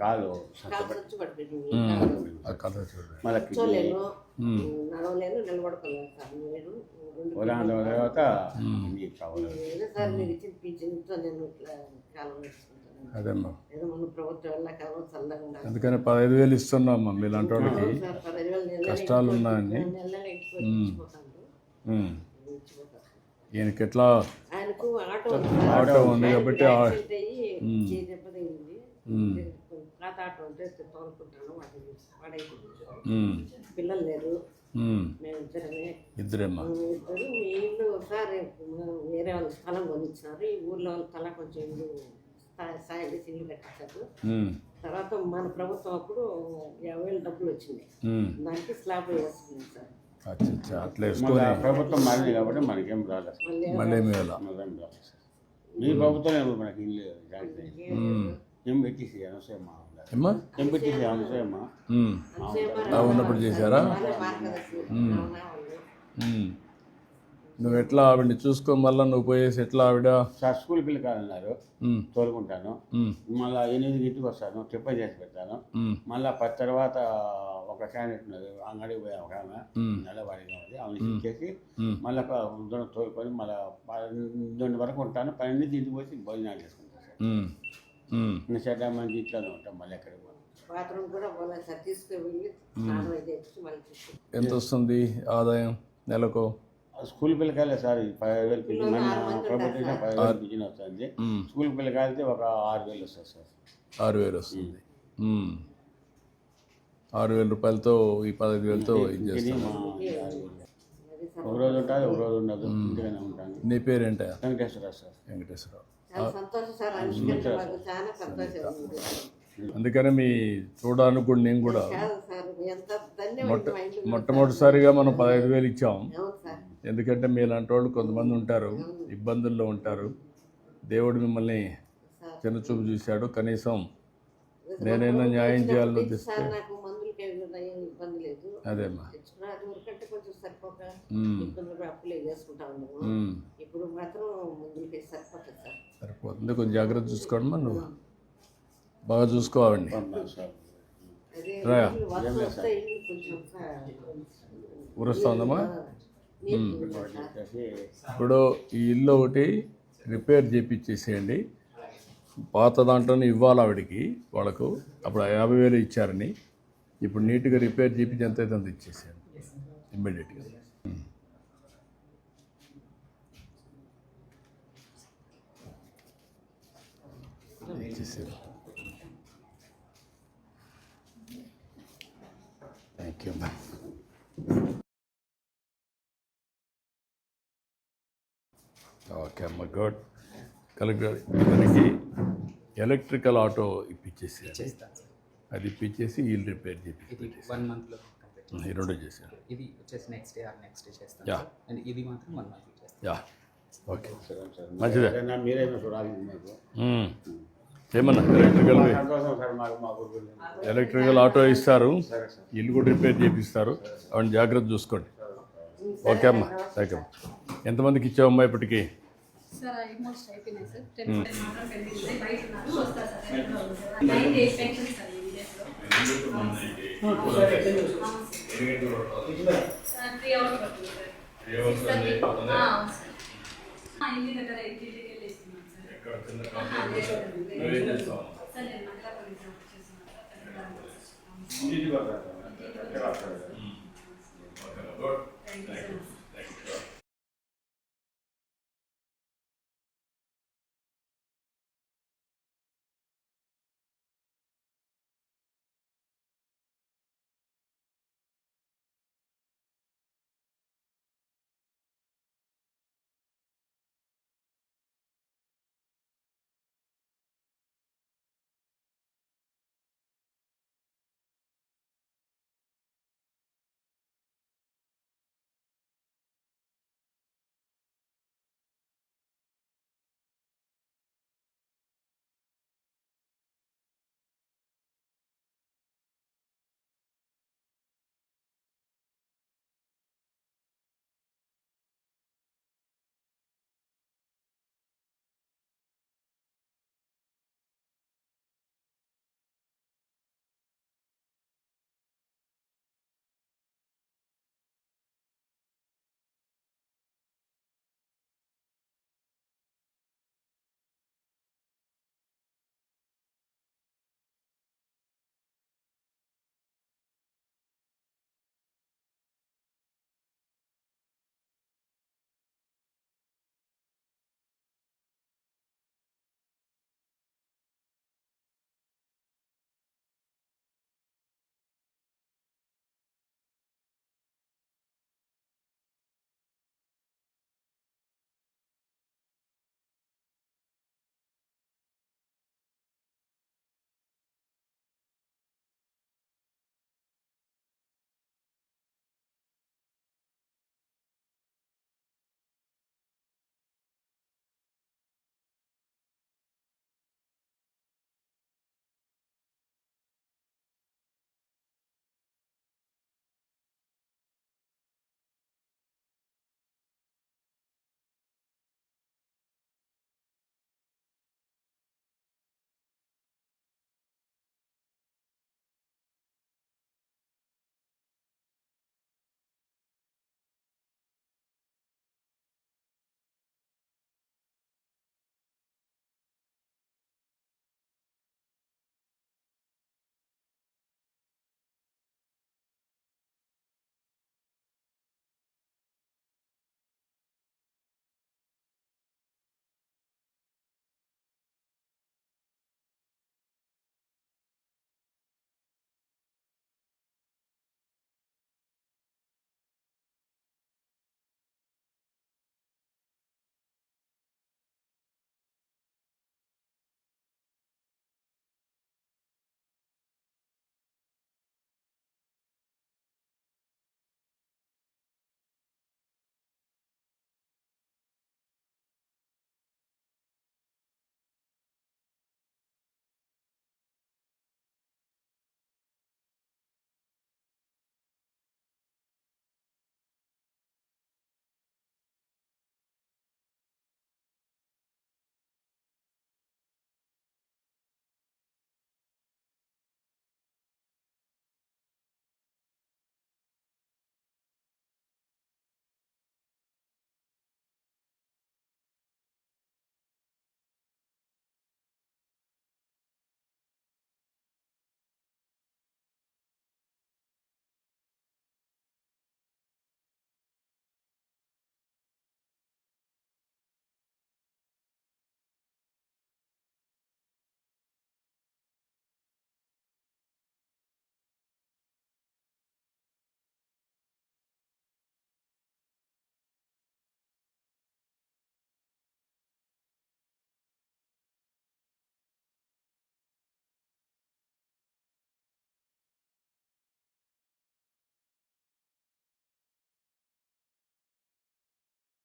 కాలు మళ్ళీ నడవలేను సార్ నేను ఉదాహరణ తర్వాత కావాలి సార్ మీరు ఇచ్చిన పింఛన్తో నేను కాలం అదేమ్మా అందుకని పదహైదు వేలు ఇస్తున్నామ్మా మీలాంటి వాళ్ళకి కష్టాలు ఉన్నాయని ఈయనకి ఎట్లా. ఆటో ఉంది కాబట్టి పాత ఆటో ఉంటే తోలుకుంటాను మ్మ్, పిల్లలు లేరు. మ్మ్. మేము ఇద్దరమే. ఇద్దరేమ్మా ఇద్దరు. మీ ఇల్లు ఒకసారి వేరే వాళ్ళ స్థలం కొనిచ్చినారు ఈ ఊర్లో వాళ్ళ తల కొంచెం ఇల్లు సాయం చేసి ఇల్లు కట్టించారు. తర్వాత మన ప్రభుత్వం అప్పుడు యాభై వేలు డబ్బులు వచ్చింది. దానికి స్లాబ్ వేసుకున్నాం సార్. ప్రభుత్వం మారింది కాబట్టి మనకేం రాలేదు మళ్ళీ మీ ప్రభుత్వం మనకి ఇల్లు జాయిన్ ఎంబెట్టిసి అనసూయమ్మ ఉన్నారు. ఏమ్మా? ఎంబెట్టిసి అనసూయమ్మ మ్మ్. ఆ ఉన్నప్పుడు చేశారా. నువ్వు ఎట్లా ఆవిడని చూసుకో మళ్ళా నువ్వు పోయేసి ఎట్లా ఆవిడ? సార్ స్కూల్ పిల్లకాయలున్నారు మ్మ్, తోలుకుంటాను. మళ్ళీ ఎనిమిది ఇంటికి వస్తాను టిఫిన్ చేసి పెడతాను. మళ్ళీ పది తర్వాత ఒక క్యాండిడేట్ ఉన్నది అంగడికి పోయి ఒక ఆమె. నెలవాడిగా ఉంది ఆమె ఇచ్చేసి. మళ్ళీ దూరం తోలుకొని మళ్ళీ పన్నెండు వరకు ఉంటాను. పన్నెండు ఇంటికి వచ్చి భోజనాలు చేసుకుంటాను సార్. చెడ్డ మంది ఇంట్లోనే ఉంటాం మళ్ళీ ఎక్కడికి పోను. బాత్రూమ్ కూడా పోలే సార్ తీసుకువెళ్ళి స్నానం అయితే తెచ్చి మళ్ళీ తీసుకు ఎంత వస్తుంది ఆదాయం నెలకు? స్కూల్ పిల్లకాయలే సార్ పదిహేను వేలు పిల్లలు ప్రభుత్వం పదిహేను వేలు పిచ్చిన వస్తుంది. స్కూల్ పిల్లకాయలకి ఒక ఆరు వేలు వస్తుంది సార్. ఆరు వేలు వస్తుంది. ఆరు వేల రూపాయలతో ఈ పదహైదు వేలతో ఇది చేస్తాను ఒక రోజు ఉంటుంది ఒక రోజు ఉండదు. నీ పేరేంటా వెంకటేశ్వర సార్. వెంకటేశ్వరరావు. అందుకని మీ చూడడానికి కూడా నేను కూడా కాదు సార్ ఎంత ధన్యవాదాలు మా ఇంట్లో మొట్టమొదటిసారిగా మనం పదహైదు వేలు ఇచ్చాం. ఎందుకంటే మీలాంటి వాళ్ళు కొంతమంది ఉంటారు ఇబ్బందుల్లో ఉంటారు. దేవుడు మిమ్మల్ని సార్. చిన్నచూపు చూశాడు. కనీసం నేనైనా న్యాయం చేయాలని ఉద్దేశం సార్ నాకు మందులకి ఏం ఇబ్బంది లేదు. అదేమ్మా తెచ్చుకున్న అది వరకంటే కొంచెం అప్పులే చేసుకుంటా ఉన్నాము. ఇప్పుడు మాత్రం సరిపోతుంది సార్. సరిపోతుంది. కొంచెం జాగ్రత్త చూసుకోండి మరి నువ్వు. బాగా చూసుకోవాలండి. చెప్పేసి ఇప్పుడు ఈ ఇల్లు ఒకటి రిపేర్ చేయించేసేయండి పాత దాంట్లోనే ఇవ్వాలి ఆవిడకి వాళ్ళకు. అప్పుడు యాభై వేలు ఇచ్చారని. ఇప్పుడు నీట్గా రిపేర్ చేయించి ఎంత అయితే అంత ఇచ్చేసేయండి. ఇమ్మీడియట్గా. ఇచ్చేసారు థ్యాంక్ యూ అమ్మా ఓకే అమ్మ గుడ్ కలెక్టర్ ఇతనికి ఎలక్ట్రికల్ ఆటో ఇప్పించేసి అది ఇప్పించేసి వీల్ రిపేర్ చేసి వన్ మంత్లో కంప్లీట్ ఈ రెండు చేశాను ఇది వచ్చేసి next day or next day చేస్తాను. సార్ అండ్ ఇది మాత్రం వన్ మంత్ చేస్తాను. యా. ఓకే మంచిదే. మీరైనా చూడాలి. ఏమన్నా? ఎలక్ట్రికల్ ఎలక్ట్రికల్ ఆటో ఇస్తారు. ఇల్లు కూడా రిపేర్ చేపిస్తారు. అవన్నీ జాగ్రత్త చూసుకోండి. ఓకే అమ్మా. థ్యాంక్ యూ ఎంతమందికి ఇచ్చావమ్మా ఇప్పటికి? త్రీ అవర్స్ పడుతుంది ఇక్కడ చిన్న నువ్వేం చేస్తావు గుడ్